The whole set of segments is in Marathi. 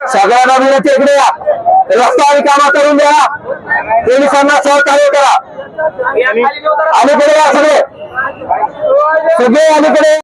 सगळ्यांना विनंती इकडे या. रस्ता आणि कामा करून द्या. पोलिसांना सहकार्य करा. अलीकडे या सगळे. सगळे अलीकडे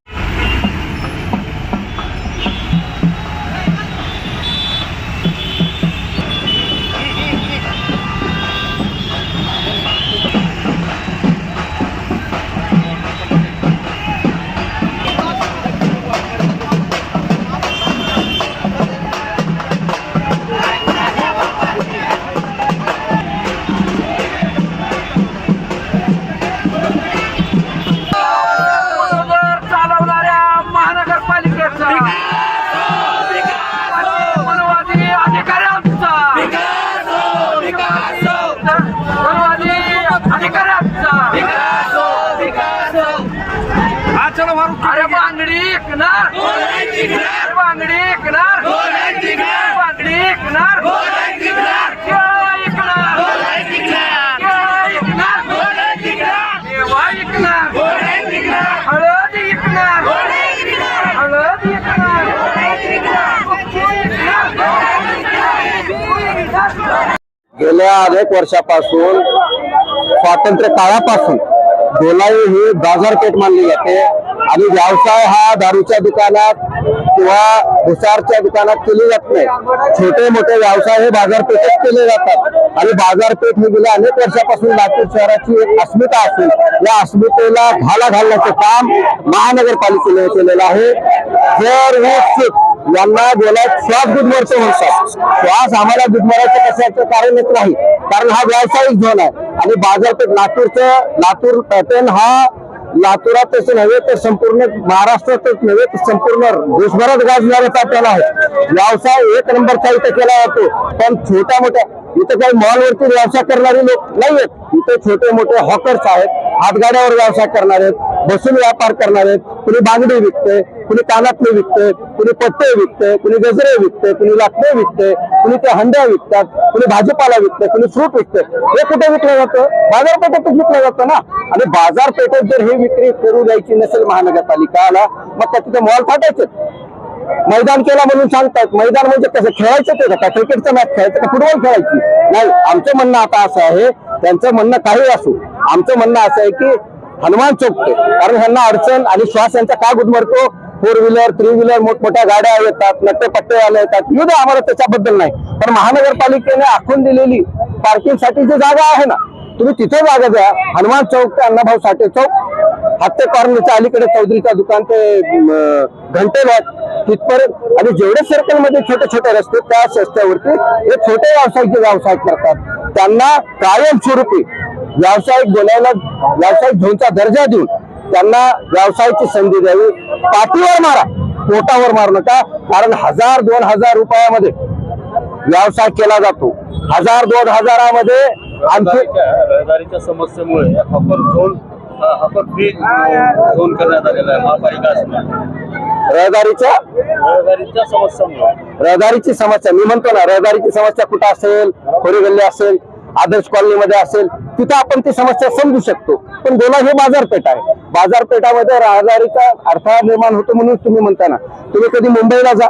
अरे बांगडी ऐकणार अरे बांगडी ऐकणार बांगडी ऐकणार हळद ऐकणार हळद ऐकणार गेल्या अनेक वर्षापासून स्वातंत्र्य काळापासून गोलाई ही बाजारपेठ मानली जाते. आणि व्यवसाय हा दारूच्या दुकानात किंवा भुसारच्या दुकानात केले जात नाही. छोटे मोठे व्यवसाय हे बाजारपेठेत केले जातात. आणि बाजारपेठ ही गेल्या अनेक वर्षापासून लातूर शहराची एक अस्मिता असून या अस्मितेला घाला घालण्याचं काम महानगरपालिकेने केलेलं आहे. जर हे यांना गेल्या श्वास गुदमरतो म्हणतात. श्वास आम्हाला गुदमरायचं कशाचं कारणच नाही. कारण हा व्यावसायिक झोन आहे. आणि बाजारपेठ लातूरचं लातूर पॅटर्न हा लातूरातच नव्हे तर संपूर्ण महाराष्ट्रातच नव्हे तर संपूर्ण देशभरात गाजणारा पॅटर्न आहे. व्यवसाय एक नंबरचा इथं केला जातो. पण छोट्या मोठ्या इथं काही मॉलवरती व्यवसाय करणारे लोक नाही आहेत इथे छोटे मोठे हॉकर्स आहेत हातगाड्यावर व्यवसाय करणार आहेत बसून व्यापार करणार आहेत. कुणी बांगडी विकते कुणी कानातले विकते कुणी पट्टे विकते कुणी गजरे विकते कुणी लाकडे विकते कुणी ते हंड्या विकतात कुणी भाजीपाला विकते कुणी फ्रूट विकते. हे कुठे विकलं जातं? बाजारपेठेतच विकलं जातं ना. आणि बाजारपेठेत जर हे विक्री करू द्यायची नसेल महानगरपालिकाला मग त्या तिथे मॉल फाटायचे. मैदान केला म्हणून सांगतात. मैदान म्हणजे कसं? खेळायचं ते का? क्रिकेटचा मॅच खेळायचं का? फुटबॉल खेळायची? नाही आमचं म्हणणं आता असं आहे त्यांचं म्हणणं काही असू. आमचं म्हणणं असं आहे की हनुमान चौकते कारण ह्यांना अडचण आणि श्वास यांचा का गुदमरतो? फोर व्हीलर थ्री व्हीलर मोठमोठ्या गाड्या येतात नट्टे पट्टेवाले येतात. येऊ दे आम्हाला त्याच्याबद्दल नाही. पण महानगरपालिकेने आखून दिलेली पार्किंगसाठी जी जागा आहे ना तुम्ही तिथे जागा द्या. हनुमान चौक ते अण्णाभाऊ साठे चौक हत्ते कॉर्नरच्या अलीकडे चौधरीचा दुकान ते घंटे लॉट तिथपर्यंत आणि जेवढे सर्कलमध्ये छोटे छोटे रस्ते त्या रस्त्यावरती हे छोटे व्यावसायिक जे व्यवसाय करतात त्यांना कायमस्वरूपी व्यावसायिक बोलायला व्यावसायिक झोनचा दर्जा देऊन त्यांना व्यवसायाची संधी द्यावी. पाठीवर मारा. पोटावर मारू नका. कारण हजार दोन हजार रुपयामध्ये व्यवसाय केला जातो. हजार दोन हजारामध्ये रहदारीच्या समस्येमुळे करण्यात आलेला आहे महापालिका रहदारीच्या? रहदारीच्या समस्येमुळे. रहदारीची समस्या. मी म्हणतो ना रहदारीची समस्या कुठं असेल? खोरी गल्ली असेल? आदर्श कॉलनीमध्ये असेल तिथं आपण ती समस्या समजू शकतो. पण गोला हे बाजारपेठ आहे. बाजारपेठामध्ये राहदारीचा अडथळा निर्माण होतो म्हणून तुम्ही म्हणता ना. तुम्ही कधी मुंबईला जा.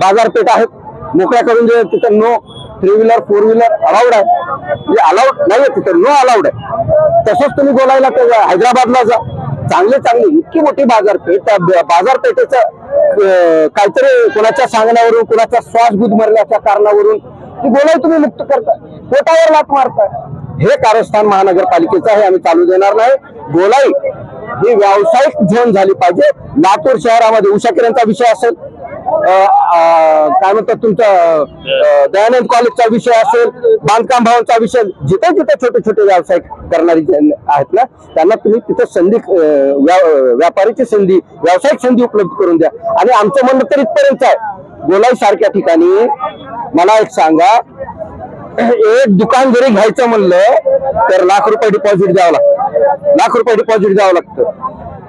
बाजारपेठ आहेत. मोकळ्या करून जे तिथं no three wheeler four wheeler allowed आहे. म्हणजे अलाउड नाहीये तिथं नो अलाउड आहे. तसंच तुम्ही बोलायला तर हैदराबादला जा. चांगले चांगली इतकी मोठी बाजारपेठ त्या बाजारपेठेचं काहीतरी कोणाच्या सांगण्यावरून कोणाचा श्वास गुदमरल्याच्या कारणावरून की गोलाई तुम्ही मुक्त करता पोटावर लाट मारताय. हे कारस्थान महानगरपालिकेचं आहे आम्ही चालू देणार नाही. गोलाई ही व्यावसायिक झोन झाली पाहिजे. लातूर शहरामध्ये उषा किरणचा विषय असेल काय म्हणतात तुमचा दयानंद कॉलेजचा विषय असेल बांधकाम भावांचा विषय जिथे जिथे छोटे छोटे व्यवसाय करणारी आहेत ना त्यांना तुम्ही तिथे संधी व्या- व्यापारीची संधी व्यावसायिक संधी उपलब्ध करून द्या. आणि आमचं म्हणणं तर इथपर्यंत आहे. गोलाई सारख्या ठिकाणी मला एक सांगा एक दुकान जरी घ्यायचं म्हणलं तर लाख रुपये डिपॉझिट द्यावं लागतं. लाख रुपये डिपॉझिट द्यावं लागतं.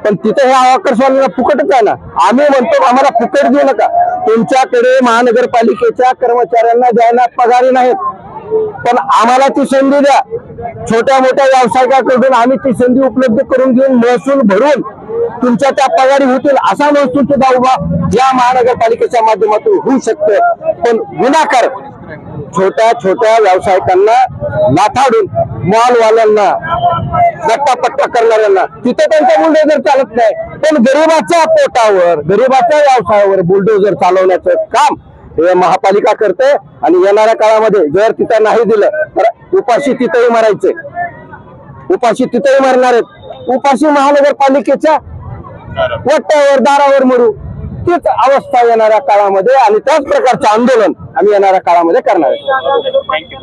पण तिथे हे आकर्षवाला फुकटच आहे ना. आम्ही म्हणतो आम्हाला फुकट देऊ नका. तुमच्याकडे महानगरपालिकेच्या कर्मचाऱ्यांना द्यायला पगारी नाहीत. पण आम्हाला ती संधी द्या. छोट्या मोठ्या व्यावसायिकाकडून आम्ही ती संधी उपलब्ध करून घेऊन महसूल भरून तुमच्या त्या पगारी होतील असा महसूल सुद्धा उभा या महानगरपालिकेच्या माध्यमातून होऊ शकतो. पण विनाकार छोट्या छोट्या व्यावसायिकांना नाथाडून मॉलवाल्यांना गट्टापट्टा करणाऱ्यांना तिथे त्यांचा बुलडोजर चालत नाही. पण गरिबाच्या पोटावर गरिबाच्या व्यवसायावर बुलडोजर चालवण्याचं काम हे महापालिका करते आणि येणाऱ्या काळामध्ये जर तिथं नाही दिलं तर उपाशी तिथंही मरायचे. उपाशी तिथंही मरणार आहेत. उपाशी महानगरपालिकेच्या वट्ट्यावर दारावर मरू. तीच अवस्था येणाऱ्या काळामध्ये आणि त्याच प्रकारचं आंदोलन आम्ही येणाऱ्या काळामध्ये करणार आहे